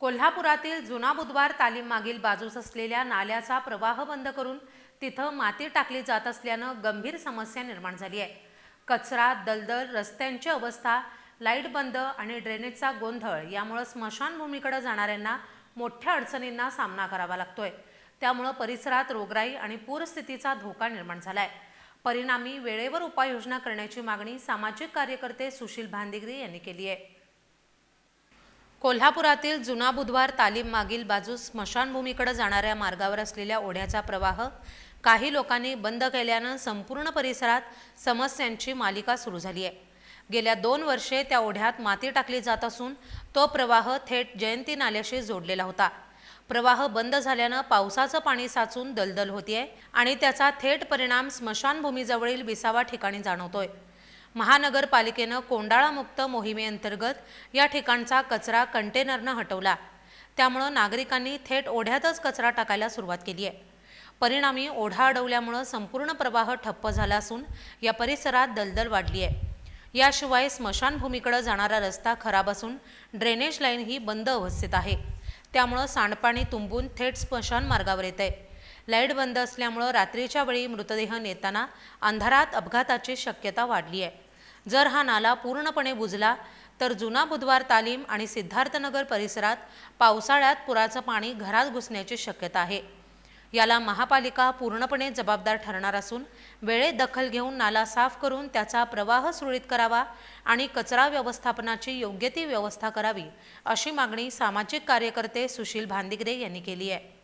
कोल्हापुरातील जुना बुधवार तालीम मागील बाजूस असलेल्या नाल्याचा प्रवाह बंद करून तिथं माती टाकली जात असल्यानं गंभीर समस्या निर्माण झाली आहे. कचरा दलदल रस्त्यांची अवस्था लाइट बंद आणि ड्रेनेजचा गोंधळ यामुळं स्मशानभूमीकडे जाणाऱ्यांना मोठ्या अडचणींना सामना करावा लागतोय. त्यामुळं परिसरात रोगराई आणि पूरस्थितीचा धोका निर्माण झालाय. परिणामी वेळेवर उपाययोजना करण्याची मागणी सामाजिक कार्यकर्ते सुशील भांदिगरे यांनी केली आहे. कोल्हापुरातील जुना बुधवार तालीम मागील बाजूस स्मशानभूमीकडे जाणाऱ्या मार्गावर असलेल्या ओढ्याचा प्रवाह काही लोकांनी बंद केल्यानं संपूर्ण परिसरात समस्यांची मालिका सुरू झाली आहे. गेल्या दोन वर्षे त्या ओढ्यात माती टाकली जात असून तो प्रवाह थेट जयंती नाल्याशी जोडलेला होता. प्रवाह बंद झाल्यानं पावसाचं पाणी साचून दलदल होतीये आणि त्याचा थेट परिणाम स्मशानभूमीजवळील विसावा ठिकाणी जाणवतोय. महानगरपालिकेनं कोंडाळामुक्त मोहिमेअंतर्गत या ठिकाणचा कचरा कंटेनरनं हटवला. त्यामुळं नागरिकांनी थेट ओढ्यातच कचरा टाकायला सुरुवात केली आहे. परिणामी ओढा अडवल्यामुळं संपूर्ण प्रवाह ठप्प झाला असून या परिसरात दलदल वाढली आहे. याशिवाय स्मशानभूमीकडे जाणारा रस्ता खराब असून ड्रेनेज लाईन ही बंद अवस्थेत आहे. त्यामुळं सांडपाणी तुंबून थेट स्मशान मार्गावर येत आहे लाइट बंद असल्यामुळं रात्रीच्या वेळी मृतदेह नेताना अंधारात अपघाताची शक्यता वाढली आहे. जर हा नाला पूर्णपणे बुजला तर जुना बुधवार तालीम आणि सिद्धार्थनगर परिसरात पावसाळ्यात पुराचं पाणी घरात घुसण्याची शक्यता आहे. याला महापालिका पूर्णपणे जबाबदार ठरणार असून वेळेत दखल घेऊन नाला साफ करून त्याचा प्रवाह सुरळीत करावा आणि कचरा व्यवस्थापनाची योग्य ती व्यवस्था करावी अशी मागणी सामाजिक कार्यकर्ते सुशील भांदिगरे यांनी केली आहे.